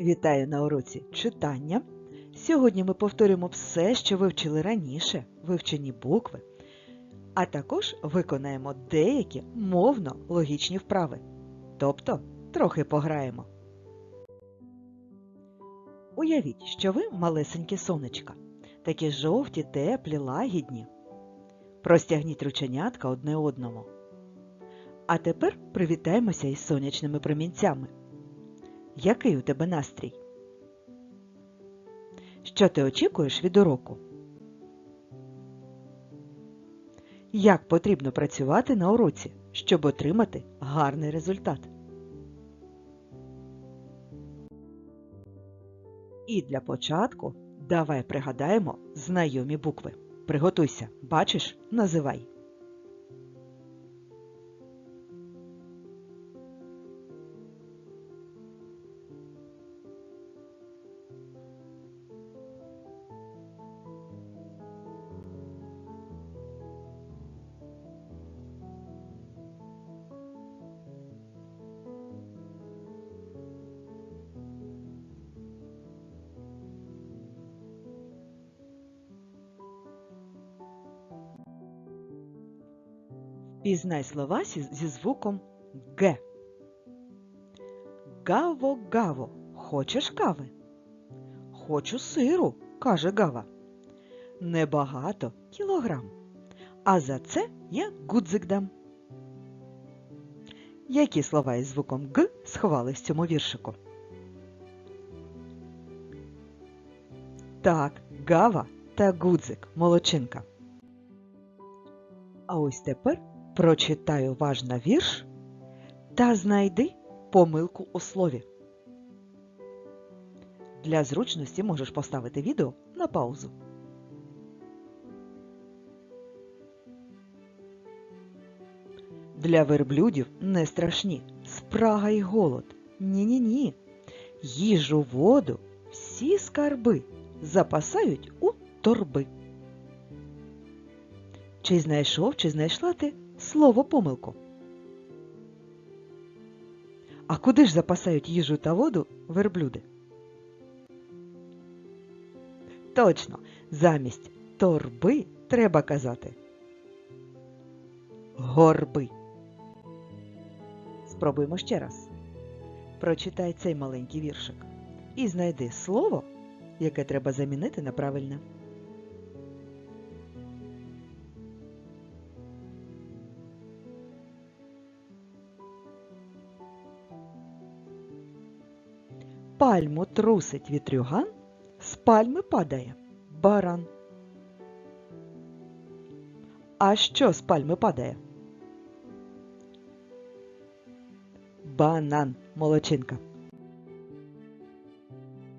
Вітаю на уроці читання. Сьогодні ми повторюємо все, що вивчили раніше, вивчені букви, а також виконаємо деякі мовно-логічні вправи. Тобто трохи пограємо. Уявіть, що ви малесенькі сонечка, такі жовті, теплі, лагідні. Простягніть рученятка одне одному. А тепер привітаємося із сонячними промінцями. Який у тебе настрій? Що ти очікуєш від уроку? Як потрібно працювати на уроці, щоб отримати гарний результат? І для початку давай пригадаємо знайомі букви. Приготуйся, бачиш, називай. Пізнай слова зі звуком Г. Гаво-гаво. Хочеш кави? Хочу сиру, каже Гава. Небагато кілограм. А за це я гудзик дам. Які слова із звуком Г сховали в цьому віршику? Так, Гава та гудзик, молодчинка. А ось тепер Прочитай уважно вірш та знайди помилку у слові. Для зручності можеш поставити відео на паузу. Для верблюдів не страшні спрага й голод. Ні-ні-ні. Їжу, воду, всі скарби запасають у торби. Чи знайшов, чи знайшла ти слово помилку. А куди ж запасають їжу та воду верблюди? Точно, замість торби треба казати горби. Спробуємо ще раз. Прочитай цей маленький віршик і знайди слово, яке треба замінити на правильне. Пальму трусить вітрюган, з пальми падає баран. А що з пальми падає? Банан, молочинка.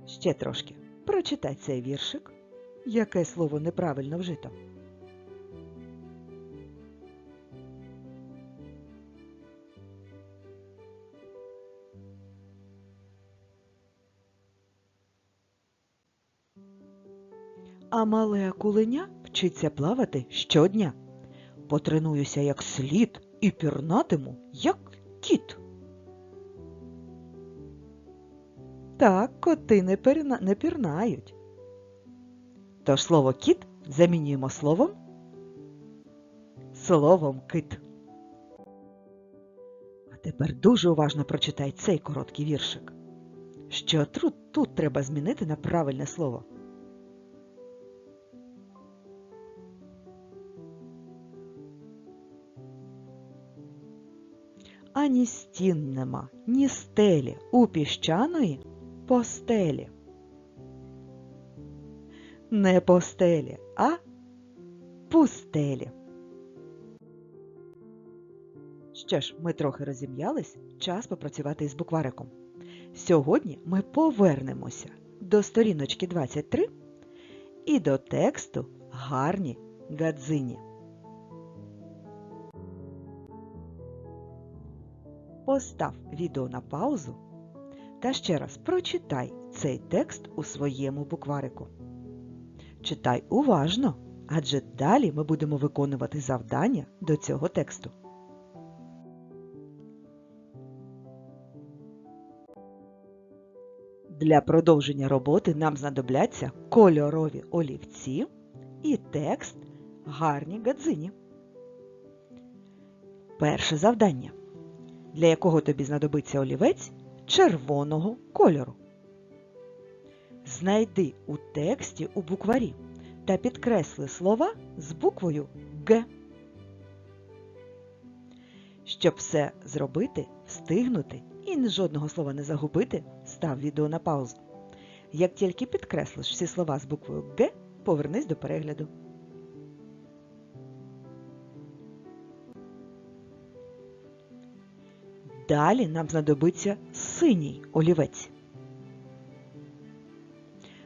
Ще трошки. Прочитай цей віршик. Яке слово неправильно вжито? А мале акуленя вчиться плавати щодня. Потренуюся як слід і пірнатиму, як кіт. Так, коти не, пірна... не пірнають. Тож слово кіт замінюємо словом словом кит. А тепер дуже уважно прочитай цей короткий віршик. Що тут, тут треба змінити на правильне слово. Ані стін нема, ні стелі у піщаної постелі. Не постелі, а пустелі. Що ж, ми трохи розім'ялись, час попрацювати із буквариком. Сьогодні ми повернемося до сторіночки 23 і до тексту гарні гадзині. Постав відео на паузу та ще раз прочитай цей текст у своєму букварику. Читай уважно, адже далі ми будемо виконувати завдання до цього тексту. Для продовження роботи нам знадобляться кольорові олівці і текст гарні гадзині. Перше завдання, для якого тобі знадобиться олівець червоного кольору. Знайди у тексті у букварі та підкресли слова з буквою Г. Щоб все зробити, встигнути і жодного слова не загубити, став відео на паузу. Як тільки підкреслиш всі слова з буквою Г, повернись до перегляду. Далі нам знадобиться синій олівець.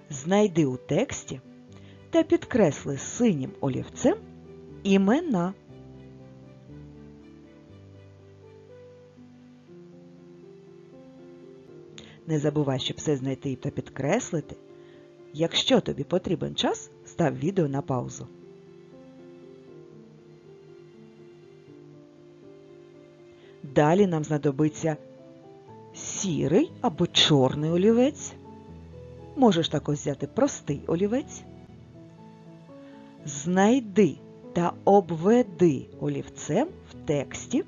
Знайди у тексті та підкресли синім олівцем імена. Не забувай, щоб все знайти та підкреслити. Якщо тобі потрібен час, став відео на паузу. Далі нам знадобиться сірий або чорний олівець. Можеш також взяти простий олівець. Знайди та обведи олівцем в тексті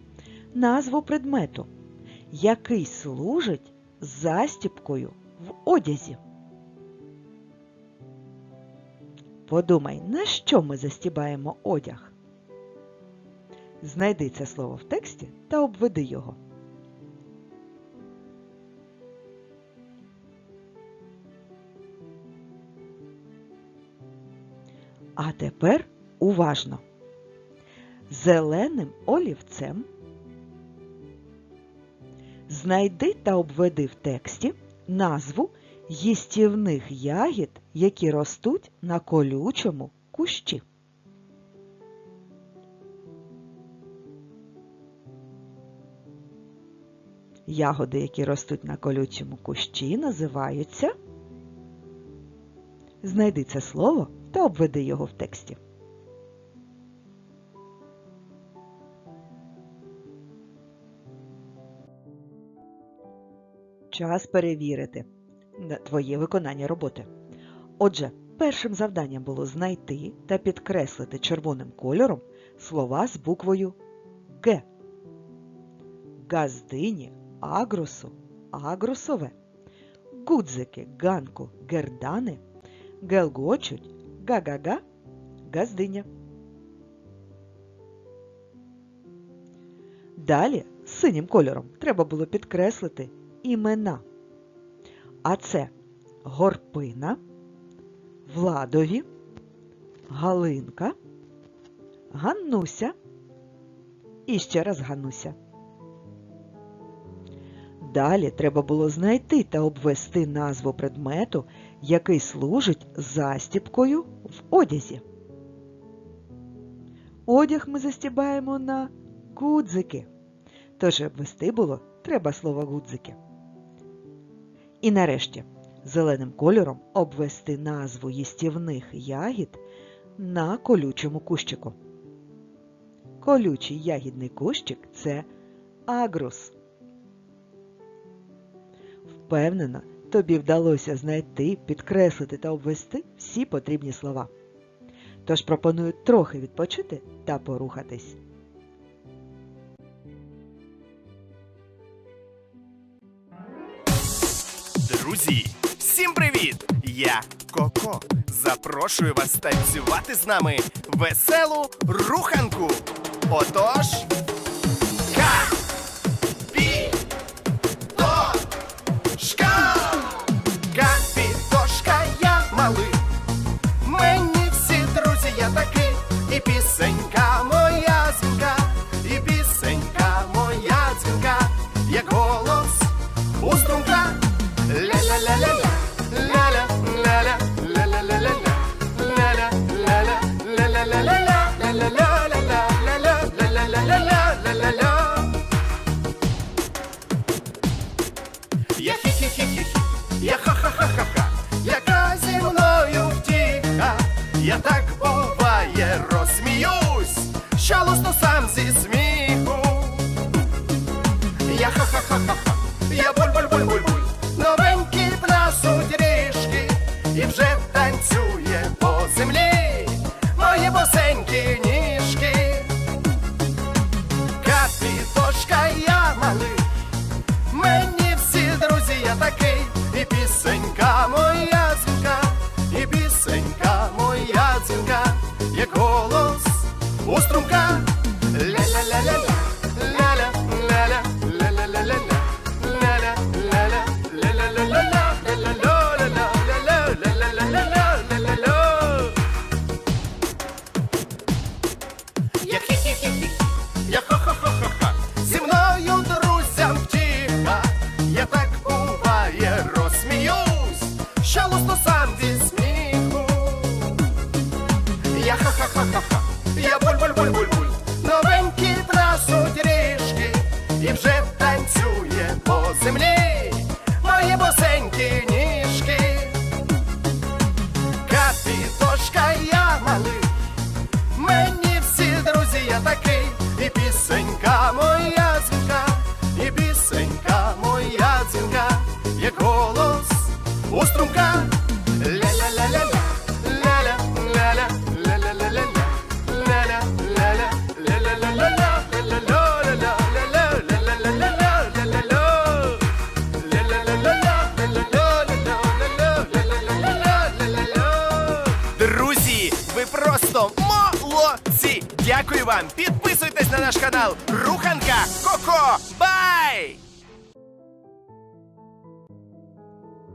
назву предмету, який служить застіпкою в одязі. Подумай, на що ми застібаємо одяг? Знайди це слово в тексті та обведи його. А тепер уважно. Зеленим олівцем знайди та обведи в тексті назву їстівних ягід, які ростуть на колючому кущі. Ягоди, які ростуть на колючому кущі, називаються. Знайди це слово та обведи його в тексті. Час перевірити твоє виконання роботи. Отже, першим завданням було знайти та підкреслити червоним кольором слова з буквою Г. Газдині, агросу, агросове, гудзики, ганку, гердани, гелгочуть, га-га-га, газдиня. Далі синім кольором треба було підкреслити імена. А це Горпина, Владові, Галинка, Ганнуся і ще раз Ганнуся. Далі треба було знайти та обвести назву предмету, який служить застіпкою в одязі. Одяг ми застібаємо на гудзики. Тож обвести було треба слово гудзики. І нарешті зеленим кольором обвести назву їстівних ягід на колючому кущику. Колючий ягідний кущик це агрус. Впевнена, тобі вдалося знайти, підкреслити та обвести всі потрібні слова. Тож пропоную трохи відпочити та порухатись. Друзі, всім привіт! Я Коко. Запрошую вас танцювати з нами веселу руханку. Отож. Ка! І пісенька Капітошка я малий, Мені всі друзі я такий, і пісенька моя наш канал Руханка Коко! Бай!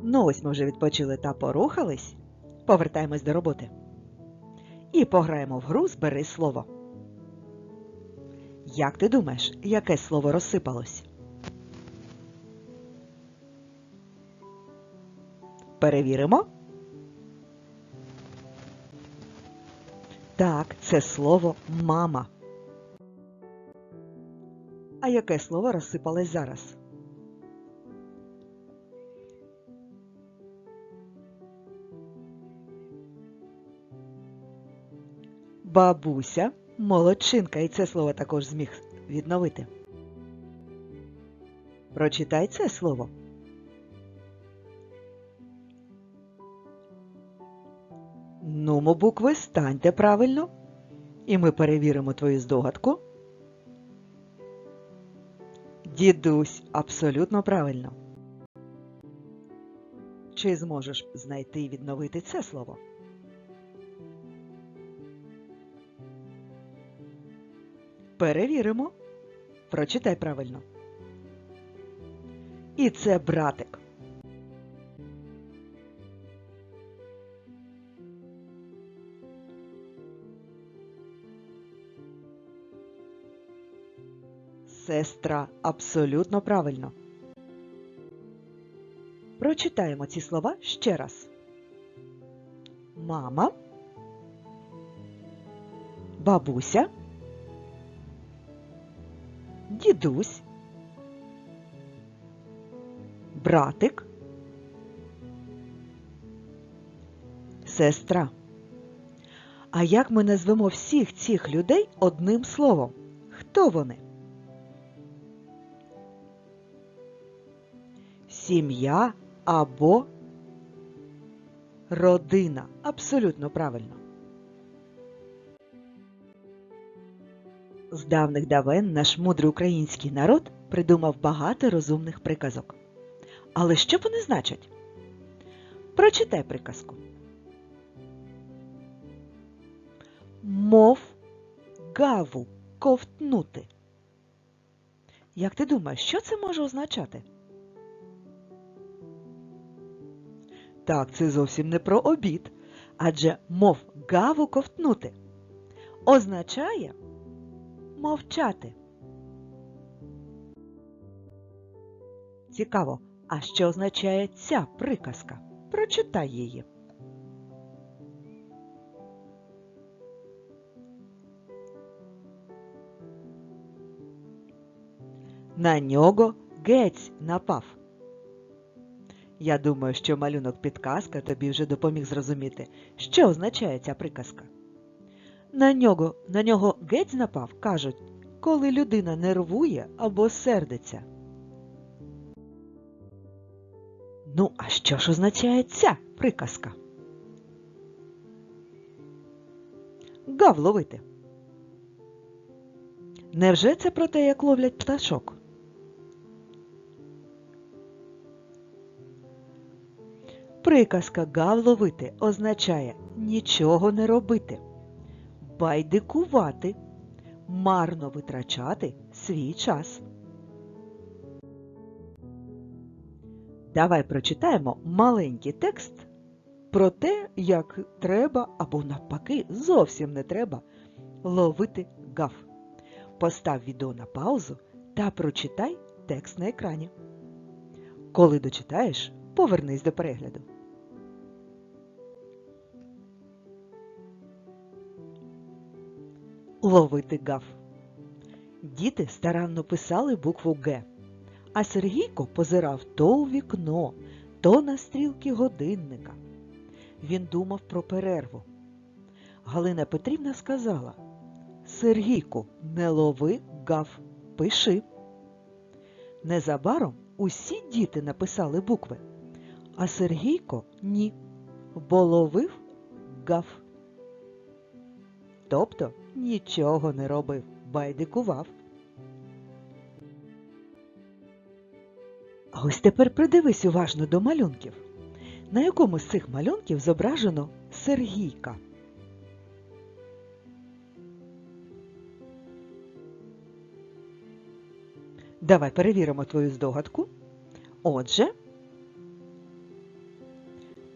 Ну ось ми вже відпочили та порухались. Повертаємось до роботи. І пограємо в гру Збери слово. Як ти думаєш, яке слово розсипалось? Перевіримо. Так, це слово мама. А яке слово розсипалось зараз? Бабуся, молодчинка, і це слово також зміг відновити. Прочитай це слово. Нумо букви станьте правильно. І ми перевіримо твою здогадку. Дідусь, абсолютно правильно. Чи зможеш знайти і відновити це слово? Перевіримо. Прочитай правильно. І це братик. Сестра абсолютно правильно. Прочитаємо ці слова ще раз. Мама, бабуся, дідусь, братик, сестра. А як ми назвемо всіх цих людей одним словом? Хто вони? Сім'я або родина. Абсолютно правильно. З давних давен наш мудрий український народ придумав багато розумних приказок. Але що вони значать? Прочитай приказку. Мов гаву ковтнути. Як ти думаєш, що це може означати? Так, це зовсім не про обід, адже мов гаву ковтнути означає мовчати. Цікаво, а що означає ця приказка? Прочитай її. На нього гець напав. Я думаю, що малюнок підказка тобі вже допоміг зрозуміти, що означає ця приказка. На нього, на нього геть напав, кажуть, коли людина нервує або сердиться. Ну, а що ж означає ця приказка? гав ловити. Невже це про те, як ловлять пташок? Приказка гав ловити означає нічого не робити, байдикувати, марно витрачати свій час. Давай прочитаємо маленький текст про те, як треба або навпаки зовсім не треба ловити гав. Постав відео на паузу та прочитай текст на екрані. Коли дочитаєш, повернись до перегляду. Ловити гав. Діти старанно писали букву Г, а Сергійко позирав то у вікно, то на стрілки годинника. Він думав про перерву. Галина Петрівна сказала Сергійку, не лови гав, пиши. Незабаром усі діти написали букви, а Сергійко ні, бо ловив гав. Тобто нічого не робив, байдикував. А ось тепер придивись уважно до малюнків. На якому з цих малюнків зображено Сергійка? Давай перевіримо твою здогадку. Отже,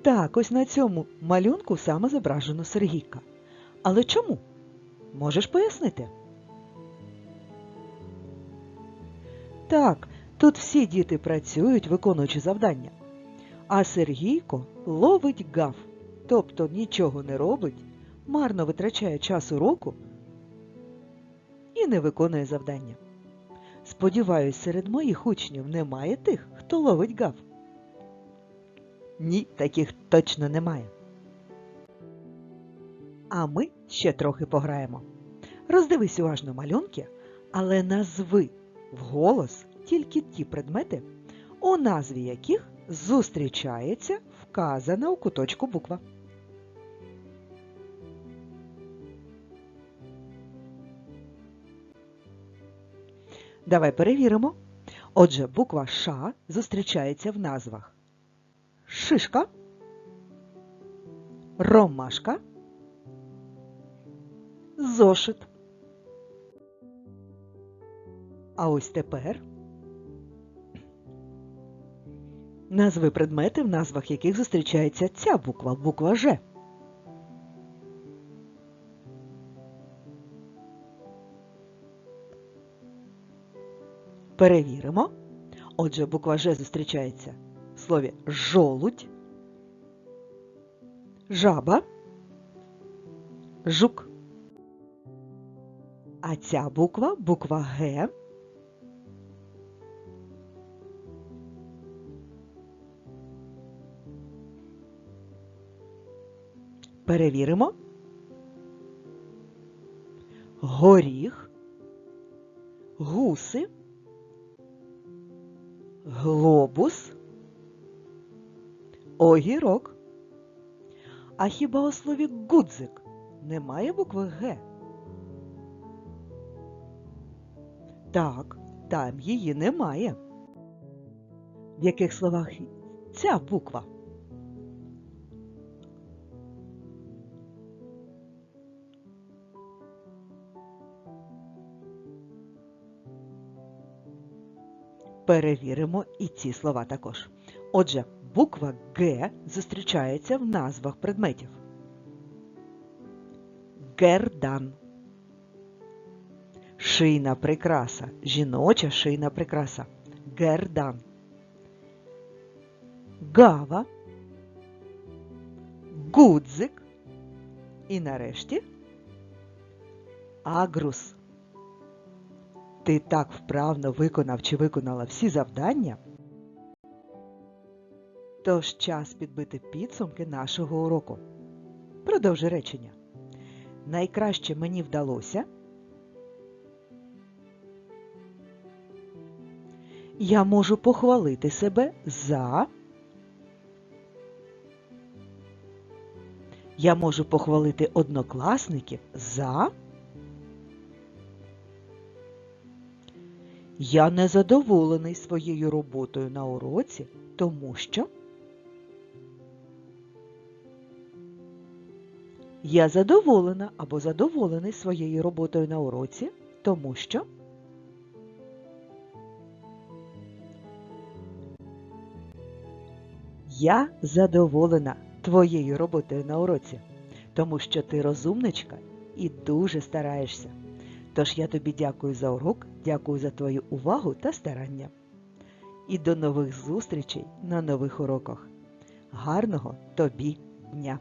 так, ось на цьому малюнку саме зображено Сергійка. Але чому? Можеш пояснити? Так, тут всі діти працюють, виконуючи завдання. А Сергійко ловить гав, тобто нічого не робить, марно витрачає час уроку і не виконує завдання. Сподіваюсь, серед моїх учнів немає тих, хто ловить гав. Ні, таких точно немає. А ми ще трохи пограємо. Роздивись уважно малюнки, але назви вголос тільки ті предмети, у назві яких зустрічається вказана у куточку буква. Давай перевіримо. Отже, буква Ш зустрічається в назвах шишка, ромашка, зошит. А ось тепер назви предмети, в назвах яких зустрічається ця буква, буква Ж. Перевіримо. Отже, буква Ж зустрічається в слові жолудь, жаба, жук. А ця буква, буква Г, перевіримо. Горіх, гуси, глобус, огірок. А хіба у слові гудзик немає букви Г? Так, там її немає. В яких словах ця буква? Перевіримо і ці слова також. Отже, буква Г зустрічається в назвах предметів. Гердан. Шийна прикраса. Жіноча шийна прикраса. Гердан. Гава. Гудзик. І нарешті агрус. Ти так вправно виконав чи виконала всі завдання. Тож час підбити підсумки нашого уроку. Продовжи речення. Найкраще мені вдалося. Я можу похвалити себе за. Я можу похвалити однокласників за. Я незадоволений своєю роботою на уроці, тому що я задоволена або задоволений своєю роботою на уроці, тому що я задоволена твоєю роботою на уроці, тому що ти розумничка і дуже стараєшся. Тож я тобі дякую за урок, дякую за твою увагу та старання. І до нових зустрічей на нових уроках. Гарного тобі дня!